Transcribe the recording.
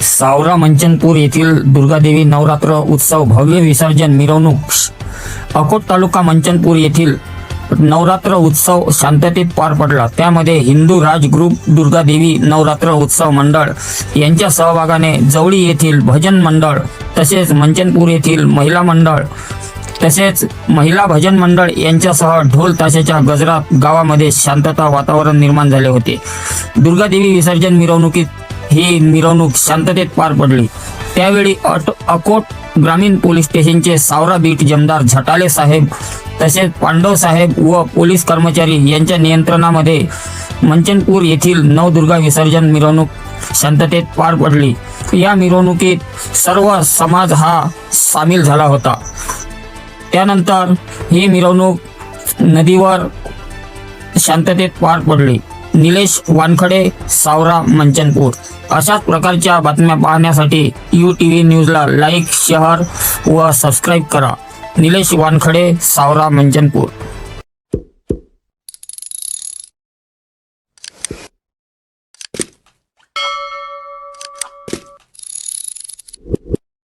सावरा मंचनपूर येथील दुर्गादेवी नवरात्र उत्सव भव्य विसर्जन मिरवणूक. अकोट तालुका मंचनपूर येथील नवरात्र उत्सव शांततेत पार पडला. त्यामध्ये हिंदू राज ग्रुप दुर्गादेवी नवरात्र उत्सव मंडळ यांच्या सहभागाने जवळी येथील भजन मंडळ तसेच मंचनपूर येथील महिला मंडळ तसेच महिला भजन मंडळ यांच्यासह ढोल ताशाच्या गजरात गावामध्ये शांतता वातावरण निर्माण झाले होते. दुर्गादेवी विसर्जन मिरवणुकीत ही मिरवणूक शांततेत पार पडली. त्यावेळी अट अकोट ग्रामीण पोलीस स्टेशनचे सावरा बीट जमदार झटाले साहेब तसेच पांडव साहेब व पोलीस कर्मचारी यांच्या नियंत्रणामध्ये मंचनपूर येथील नवदुर्गा विसर्जन मिरवणूक शांततेत पार पडली. या मिरवणुकीत सर्व समाज हा सामील झाला होता. त्यानंतर ही मिरवणूक नदीवर शांततेत पार पडली. निलेश वानखडे सावरा मंचनपूर. अशाच प्रकारच्या बातम्या पाहण्यासाठी यू टी व्ही न्यूजला लाईक शेअर व सबस्क्राईब करा. निलेश वानखडे सावरा मंचनपूर.